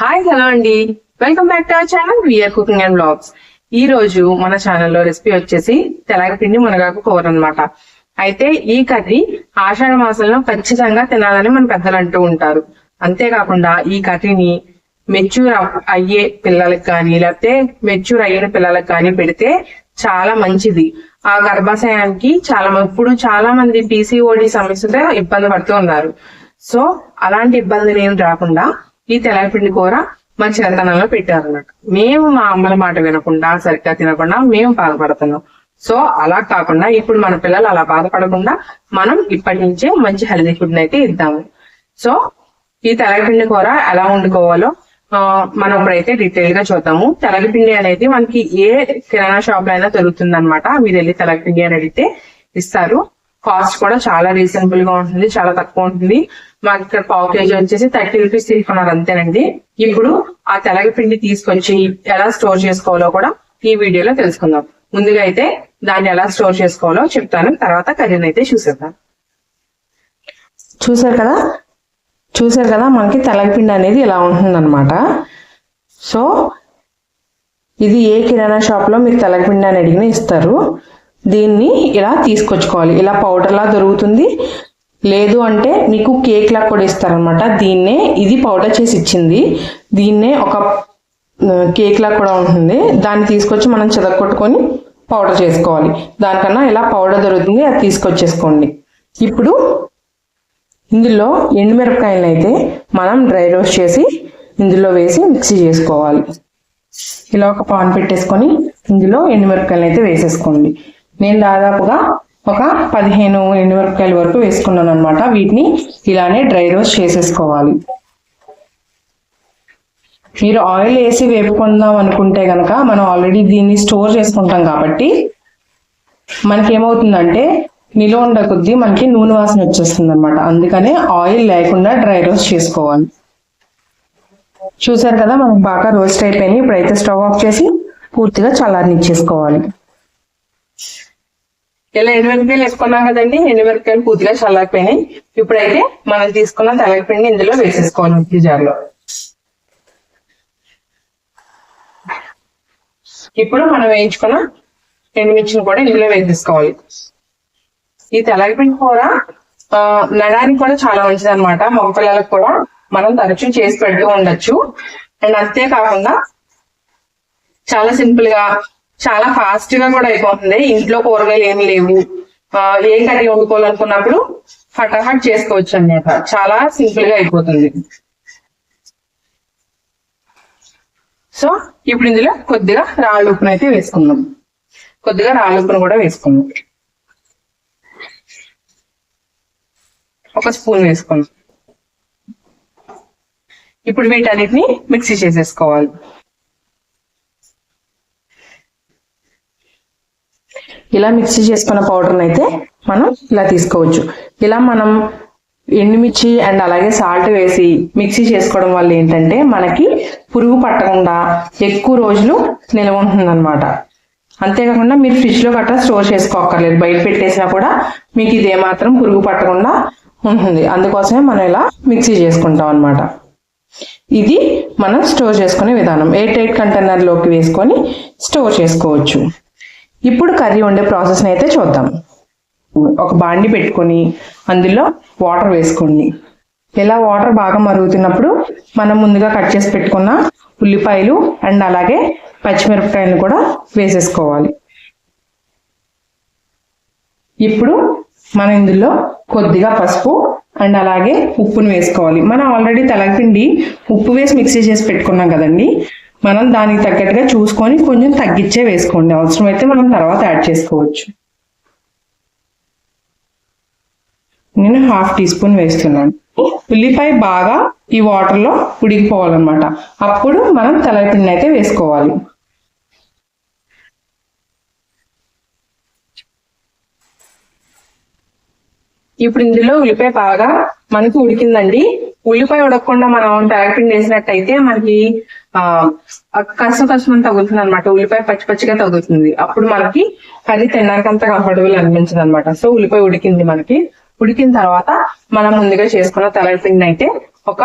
Hi hello అండి. Welcome back to our channel. V R cooking and blogs ఈ రోజు మన ఛానల్లో రెసిపీ వచ్చేసి తెలగపిండి మునగాకు కూర అనమాట అయితే ఈ కర్రీ ఆషాఢ మాసంలో ఖచ్చితంగా తినాలని మన పెద్దలు అంటూ ఉంటారు. అంతేకాకుండా ఈ కర్రీని మెచ్యూర్ అయ్యే పిల్లలకు కానీ లేకపోతే మెచ్యూర్ అయ్యిన పిల్లలకు కానీ పెడితే చాలా మంచిది. ఆ గర్భాశయానికి చాలా ఇప్పుడు చాలా మంది పీసీఓడి సమస్యతో ఇబ్బంది పడుతూ ఉన్నారు. సో అలాంటి ఇబ్బందులు ఏం రాకుండా ఈ తెల్లపిండి కూర మా చిన్నతనంలో పెట్టారన్నట్టు మేము మా అమ్మల మాట వినకుండా సరిగ్గా తినకుండా మేము బాధపడుతున్నాం. సో అలా కాకుండా ఇప్పుడు మన పిల్లలు అలా బాధపడకుండా మనం ఇప్పటి నుంచే మంచి హెల్దీ ఫుడ్ అయితే ఇద్దాము. సో ఈ తెలగపిండి కూర ఎలా వండుకోవాలో మనం ఇప్పుడైతే డీటెయిల్గా చూద్దాము. తెలగపిండి అనేది మనకి ఏ కిరాణా షాప్లో అయినా దొరుకుతుంది అనమాట మీరు వెళ్ళి తెలగపిండి అని అడిగితే ఇస్తారు. కాస్ట్ కూడా చాలా రీజనబుల్గా ఉంటుంది చాలా తక్కువ ఉంటుంది. మాకు ఇక్కడ పావు కేజీ వచ్చేసి థర్టీ రూపీస్ తీసుకున్నారు అంతేనండి. ఇప్పుడు ఆ తెలగపిండి తీసుకొచ్చి ఎలా స్టోర్ చేసుకోవాలో కూడా ఈ వీడియోలో తెలుసుకుందాం. ముందుగా అయితే దాన్ని ఎలా స్టోర్ చేసుకోవాలో చెప్తాను. తర్వాత కర్రీని అయితే చూసేద్దాం. చూసారు కదా? చూసారు కదా? మనకి తెలగపిండి అనేది ఇలా ఉంటుందన్నమాట. సో ఇది ఏ కిరాణా షాప్లో మీరు తెలగపిండి అని అడిగినా ఇస్తారు. దీన్ని ఇలా తీసుకొచ్చుకోవాలి. ఇలా పౌడర్లా దొరుకుతుంది. లేదు అంటే మీకు కేక్ లా కూడా ఇస్తారనమాట దీన్నే ఇది పౌడర్ చేసి ఇచ్చింది. దీన్నే ఒక కేక్ లా కూడా ఉంటుంది. దాన్ని తీసుకొచ్చి మనం చెదగొట్టుకొని పౌడర్ చేసుకోవాలి. దానికన్నా ఇలా పౌడర్ దొరుకుతుంది అది తీసుకొచ్చేసుకోండి. ఇప్పుడు ఇందులో ఎండుమిరపకాయలను అయితే మనం డ్రై రోస్ట్ చేసి ఇందులో వేసి మిక్సీ చేసుకోవాలి. ఇలా ఒక పాన్ పెట్టేసుకొని ఇందులో ఎండుమిరపకాయలు అయితే వేసేసుకోండి. నేను దాదాపుగా ఒక పదిహేను ఎండుమిరపకాయల వరకు వేసుకున్నాను అనమాట వీటిని ఇలానే డ్రై రోస్ట్ చేసేసుకోవాలి. మీరు ఆయిల్ వేసి వేపుకుందాం అనుకుంటే కనుక మనం ఆల్రెడీ దీన్ని స్టోర్ చేసుకుంటాం కాబట్టి మనకి ఏమవుతుందంటే నిలువ ఉండ కొద్దీ మనకి నూనె వాసన వచ్చేస్తుంది అనమాట అందుకనే ఆయిల్ లేకుండా డ్రై రోస్ట్ చేసుకోవాలి. చూసారు కదా మనకు బాగా రోస్ట్ అయిపోయినాయి. ఇప్పుడైతే స్టవ్ ఆఫ్ చేసి పూర్తిగా చల్లారనిచ్చేసుకోవాలి. ఇలా ఎండుమిరపకాయలు వేసుకున్నాం కదండి? ఎండుమిరపకాయలు పూర్తిగా చల్లారిపోయినాయి. ఇప్పుడైతే మనం తీసుకున్న తెల్లపిండి ఇందులో వేసేసుకోవాలి మిక్సీ జార్లో ఇప్పుడు మనం వేయించుకున్న ఎండుమిర్చిని కూడా ఇందులో వేసేసుకోవాలి. ఈ తెల్లపిండి కూర నడానికి కూడా చాలా మంచిది అనమాట మగపిల్లలకు కూడా మనం తరచూ చేసి పెడుతూ ఉండొచ్చు. అండ్ అంతేకాకుండా చాలా సింపుల్గా చాలా ఫాస్ట్గా కూడా అయిపోతుంది. ఇంట్లో కూరగాయలు ఏమి లేవు. ఆ, ఏ కర్రీ వండుకోవాలనుకున్నప్పుడు ఫటాఫట్ చేసుకోవచ్చు అన్నమాట చాలా సింపుల్గా అయిపోతుంది. సో ఇప్పుడు ఇందులో కొద్దిగా రాళ్ళు ఉప్పును అయితే వేసుకుందాం. కొద్దిగా రాళ్ళ ఉప్పును కూడా వేసుకుందాం. ఒక స్పూన్ వేసుకుందాం. ఇప్పుడు వీటన్నిటిని మిక్సీ చేసేసుకోవాలి. ఇలా మిక్సీ చేసుకున్న పౌడర్ని అయితే మనం ఇలా తీసుకోవచ్చు. ఇలా మనం ఎండుమిర్చి అండ్ అలాగే సాల్ట్ వేసి మిక్సీ చేసుకోవడం వల్ల ఏంటంటే మనకి పురుగు పట్టకుండా ఎక్కువ రోజులు నిల్వ ఉంటుంది అనమాట అంతేకాకుండా మీరు ఫ్రిడ్జ్లో గట్రా స్టోర్ చేసుకోక్కర్లేదు. బయట పెట్టేసినా కూడా మీకు ఇది ఏమాత్రం పురుగు పట్టకుండా ఉంటుంది. అందుకోసమే మనం ఇలా మిక్సీ చేసుకుంటాం అన్నమాట. ఇది మనం స్టోర్ చేసుకునే విధానం. ఎయిర్ టైట్ కంటైనర్లోకి వేసుకొని స్టోర్ చేసుకోవచ్చు. ఇప్పుడు కర్రీ వండే ప్రాసెస్ని అయితే చూద్దాం. ఒక బాండి పెట్టుకొని అందులో వాటర్ వేసుకోండి. ఇలా వాటర్ బాగా మరుగుతున్నప్పుడు మనం ముందుగా కట్ చేసి పెట్టుకున్న ఉల్లిపాయలు అండ్ అలాగే పచ్చిమిరపకాయలు కూడా వేసేసుకోవాలి. ఇప్పుడు మనం ఇందులో కొద్దిగా పసుపు అండ్ అలాగే ఉప్పును వేసుకోవాలి. మనం ఆల్రెడీ తెలగపిండి ఉప్పు వేసి మిక్సీ చేసి పెట్టుకున్నాం కదండి. మనం దానికి తగ్గట్టుగా చూసుకొని కొంచెం తగ్గించే వేసుకోండి. అవసరమైతే మనం తర్వాత యాడ్ చేసుకోవచ్చు. నేను హాఫ్ టీ స్పూన్ వేస్తున్నాను. ఉల్లిపాయ బాగా ఈ వాటర్లో ఉడికిపోవాలన్నమాట. అప్పుడు మనం తెల్లపిండి అయితే వేసుకోవాలి. ఇప్పుడు ఇందులో ఉల్లిపాయ బాగా మనకి ఉడికిందండి. ఉల్లిపాయ ఉడకకుండా మనం తెల్లపిండి వేసినట్టయితే మనకి ఆ కష్టం కష్టం తగులుతుంది అనమాట ఉల్లిపాయ పచ్చి పచ్చిగా తగులుతుంది. అప్పుడు మనకి కర్రీ తినడానికి అంత కంఫర్టబుల్ అనిపించదు అనమాట సో ఉల్లిపాయ ఉడికింది మనకి. ఉడికిన తర్వాత మనం ముందుగా చేసుకున్న తలపిండి అయితే ఒక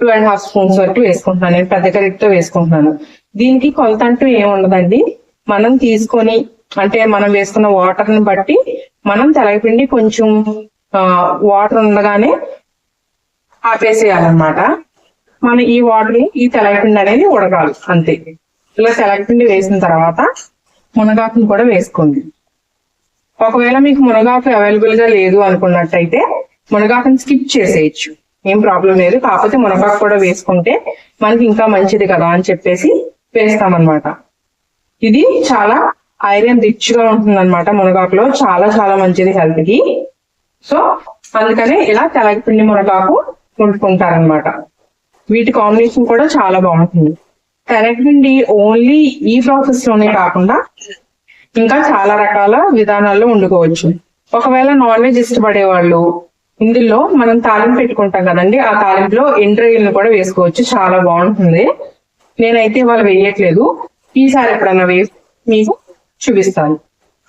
టూ అండ్ హాఫ్ స్పూన్స్ వరకు వేసుకుంటున్నాను. నేను పెద్ద కర్రీతో వేసుకుంటున్నాను. దీనికి కొలత అంటూ ఏమి ఉండదండి. మనం తీసుకొని అంటే మనం వేసుకున్న వాటర్ని బట్టి మనం తెలగపిండి కొంచెం వాటర్ ఉండగానే ఆపేసేయాలన్నమాట. మనం ఈ వాటర్ ఈ తెలగపిండి అనేది ఉడకాలి అంతే. ఇలా తెలగపిండి వేసిన తర్వాత మునగాకుని కూడా వేసుకోండి. ఒకవేళ మీకు మునగాకు అవైలబుల్గా లేదు అనుకున్నట్టయితే మునగాకుని స్కిప్ చేసేయచ్చు. ఏం ప్రాబ్లం లేదు. కాకపోతే మునగాకు కూడా వేసుకుంటే మనకి ఇంకా మంచిది కదా అని చెప్పేసి వేస్తామన్నమాట. ఇది చాలా ఐరన్ రిచ్గా ఉంటుంది అనమాట మునగాకులో. చాలా చాలా మంచిది హెల్త్కి. సో అందుకనే ఇలా తెలగపిండి మునగాకు వండుకుంటారనమాట వీటి కాంబినేషన్ కూడా చాలా బాగుంటుంది. తెలగపిండి ఓన్లీ ఈ ప్రాసెస్లోనే కాకుండా ఇంకా చాలా రకాల విధానాల్లో వండుకోవచ్చు. ఒకవేళ నాన్ వెజ్ ఇష్టపడే వాళ్ళు ఇందులో మనం తాలింపు పెట్టుకుంటాం కదండి ఆ తాలింపులో ఎండ్రయ్యలను కూడా వేసుకోవచ్చు. చాలా బాగుంటుంది. నేనైతే ఇవాళ వేయట్లేదు. ఈసారి ఎప్పుడన్నా వేసి మీకు చూపిస్తాను.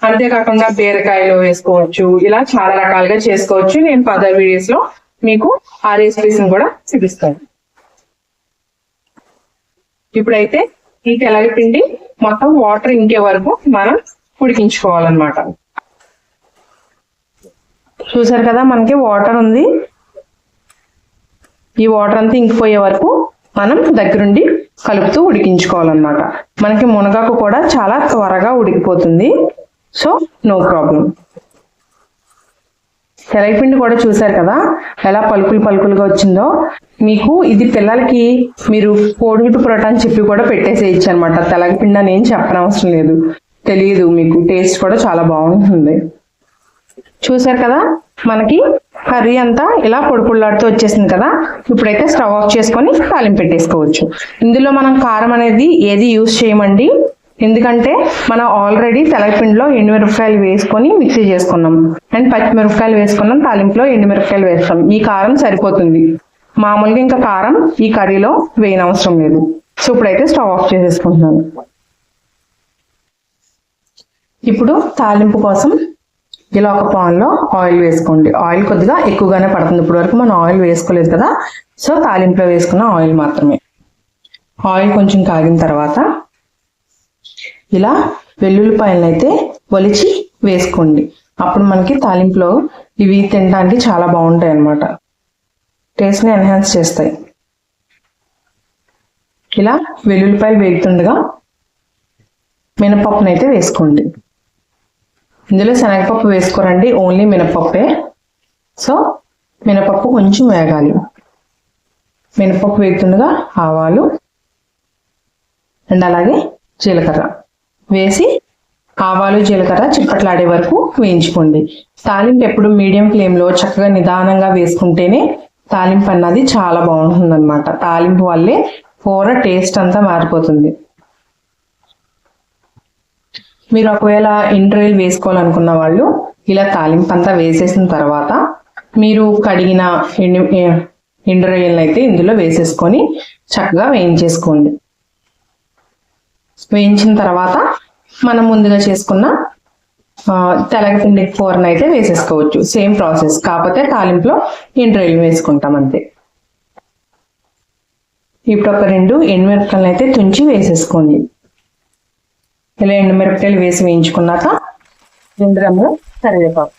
అంతేకాకుండా బీరకాయలు వేసుకోవచ్చు. ఇలా చాలా రకాలుగా చేసుకోవచ్చు. నేను పదర్ వీడియోస్లో మీకు ఆ రెసిపీస్ కూడా చూపిస్తాను. ఇప్పుడైతే ఈ తెలగ పిండి మొత్తం వాటర్ ఇంకే వరకు మనం ఉడికించుకోవాలన్నమాట. చూసారు కదా మనకి వాటర్ ఉంది. ఈ వాటర్ అంతా ఇంకిపోయే వరకు మనం దగ్గరుండి కలుపుతూ ఉడికించుకోవాలన్నమాట. మనకి మునగాకు కూడా చాలా త్వరగా ఉడికిపోతుంది. సో నో ప్రాబ్లం తెలగపిండి కూడా చూసారు కదా? ఎలా పలుకులు పలుకులుగా వచ్చిందో. మీకు ఇది పిల్లలకి మీరు కోడిగుడ్డు పొరటా అని చెప్పి కూడా పెట్టేసేయచ్చు అనమాట తెలగపిండి అని ఏం చెప్పనవసరం లేదు. తెలియదు మీకు. టేస్ట్ కూడా చాలా బాగుంటుంది. చూసారు కదా? మనకి కర్రీ అంతా ఇలా పొడి వచ్చేసింది కదా? ఇప్పుడైతే స్టవ్ ఆఫ్ చేసుకొని తాలింపు పెట్టేసుకోవచ్చు. ఇందులో మనం కారం అనేది ఏది యూజ్ చేయమండి? ఎందుకంటే మనం ఆల్రెడీ తెలపిండిలో ఎండుమిరపకాయలు వేసుకొని మిక్సీ చేసుకున్నాం. అండ్ పచ్చిమిరపకాయలు వేసుకున్నాం తాలింపులో ఎండుమిరపకాయలు వేస్తాం. ఈ కారం సరిపోతుంది. మామూలుగా ఇంకా కారం ఈ కర్రీలో వేయనవసరం లేదు. సో ఇప్పుడైతే స్టవ్ ఆఫ్ చేసేసుకుంటున్నాను. ఇప్పుడు తాలింపు కోసం ఇలా ఒక పాన్లో ఆయిల్ వేసుకోండి. ఆయిల్ కొద్దిగా ఎక్కువగానే పడుతుంది. ఇప్పుడు వరకు మనం ఆయిల్ వేసుకోలేదు కదా. సో తాలింపులో వేసుకున్న ఆయిల్ మాత్రమే. ఆయిల్ కొంచెం కాగిన తర్వాత ఇలా వెల్లుల్లిపాయలనైతే ఒలిచి వేసుకోండి. అప్పుడు మనకి తాలింపులో ఇవి తినడానికి చాలా బాగుంటాయి అన్నమాట టేస్ట్ని ఎన్హాన్స్ చేస్తాయి. ఇలా వెల్లుల్లిపాయలు వేగుతుండగా మినపప్పునైతే వేసుకోండి. ఇందులో శనగపప్పు వేసుకోరండి ఓన్లీ మినపప్పే. సో మినపప్పు కొంచెం వేగాలి. మినపప్పు వేగుతుండగా ఆవాలు అండ్ అలాగే జీలకర్ర. వేసి ఆవాలు జీలకర్ర చిప్పట్లాడే వరకు వేయించుకోండి. తాలింపు ఎప్పుడు మీడియం ఫ్లేమ్లో చక్కగా నిదానంగా వేసుకుంటేనే తాలింపు అన్నది చాలా బాగుంటుంది అనమాట తాలింపు వల్లే కూర టేస్ట్ అంతా మారిపోతుంది. మీరు ఒకవేళ ఇంటర్వ్యూల్ వేసుకోవాలనుకున్న వాళ్ళు ఇలా తాలింపు అంతా వేసేసిన తర్వాత మీరు కడిగిన ఎండు ఎండురొయ్యలను అయితే ఇందులో వేసేసుకొని చక్కగా వేయించేసుకోండి. వేయించిన తర్వాత మనం ముందుగా చేసుకున్న ఆ, తెలగపిండి కూరను అయితే వేసేసుకోవచ్చు. సేమ్ ప్రాసెస్ కాకపోతే తాలింపులో ఎండురొయ్యలు వేసుకుంటాం అంతే. ఇప్పుడు ఒక రెండు ఎండుమిరపకాయలు అయితే తుంచి వేసేసుకోండి. ఇలా ఎండుమిరపకాయలు వేసి వేయించుకున్నాక రెండు రమ్ములు కరివేపాకు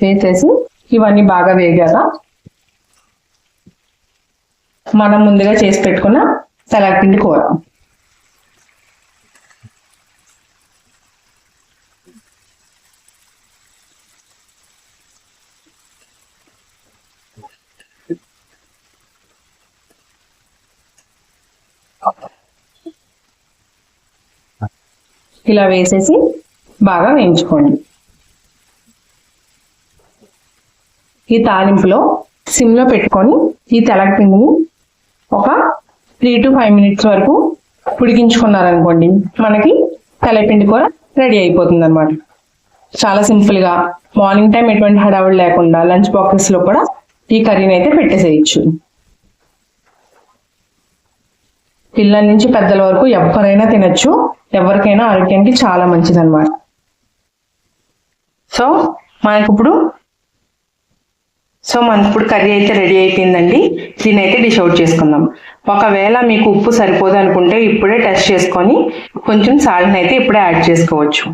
వేసేసి ఇవన్నీ బాగా వేగాక మనం ముందుగా చేసి పెట్టుకున్న తెలగపిండి కూర ఇలా వేసేసి బాగా వేయించుకోండి. ఈ తాలింపులో సిమ్లో పెట్టుకొని ఈ తెలగపిండిని ఒక త్రీ టు ఫైవ్ మినిట్స్ వరకు ఉడికించుకున్నారనుకోండి మనకి తలపిండి కూర రెడీ అయిపోతుంది అనమాట చాలా సింపుల్గా మార్నింగ్ టైం ఎటువంటి హడావుడు లేకుండా లంచ్ బాక్సెస్లో కూడా ఈ కర్రీని అయితే పెట్టేసేయచ్చు. పిల్లల నుంచి పెద్దల వరకు ఎవరైనా తినచ్చు ఎవరికైనా ఆరోగ్యానికి చాలా మంచిది అనమాట సో మనకి ఇప్పుడు సో మన ఇప్పుడు కర్రీ అయితే రెడీ అయిపోయిందండి. దీని అయితే డిష్ అవుట్ చేసుకుందాం. ఒకవేళ మీకు ఉప్పు సరిపోదు అనుకుంటే ఇప్పుడే టెస్ట్ చేసుకొని కొంచెం సాల్ట్ని అయితే ఇప్పుడే యాడ్ చేసుకోవచ్చు.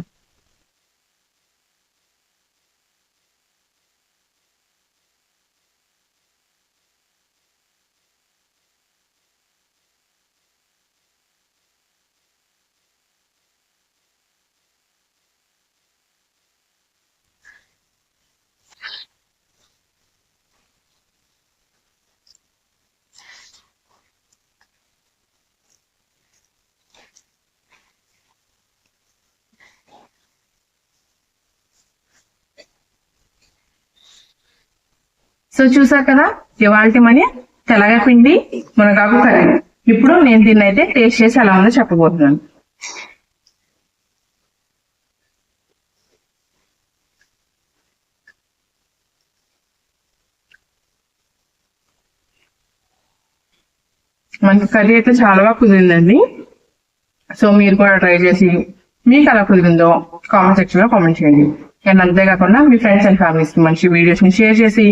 సో చూసారు కదా ఇవాళ మనీ తెలగపిండి మునగాకు కర్రీ. ఇప్పుడు నేను దీన్ని అయితే టేస్ట్ చేసి ఎలా ఉందో చెప్పబోతున్నాను. మనకి కర్రీ అయితే చాలా బాగా కుదిరిందండి. సో మీరు కూడా ట్రై చేసి మీకు ఎలా కుదిరిందో కామెంట్ సెక్షన్లో కామెంట్ చేయండి. అండ్ అంతేకాకుండా మీ ఫ్రెండ్స్ అండ్ ఫ్యామిలీస్ మంచి వీడియోస్ని షేర్ చేసి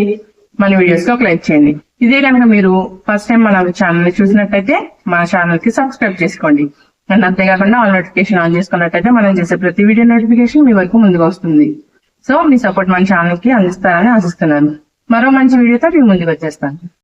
మన వీడియోస్కి ఒక లైక్ చేయండి. ఇదే కనుక మీరు ఫస్ట్ టైం మన ఛానల్ని చూసినట్టయితే మన ఛానల్కి సబ్స్క్రైబ్ చేసుకోండి. అండ్ అంతేకాకుండా ఆల్ నోటిఫికేషన్ ఆన్ చేసుకున్నట్టయితే మనం చేసే ప్రతి వీడియో నోటిఫికేషన్ మీ వరకు ముందుగా వస్తుంది. సో మీ సపోర్ట్ మన ఛానల్కి అందిస్తారని ఆశిస్తున్నాను. మరో మంచి వీడియోతో మీ ముందుకు వచ్చేస్తాను.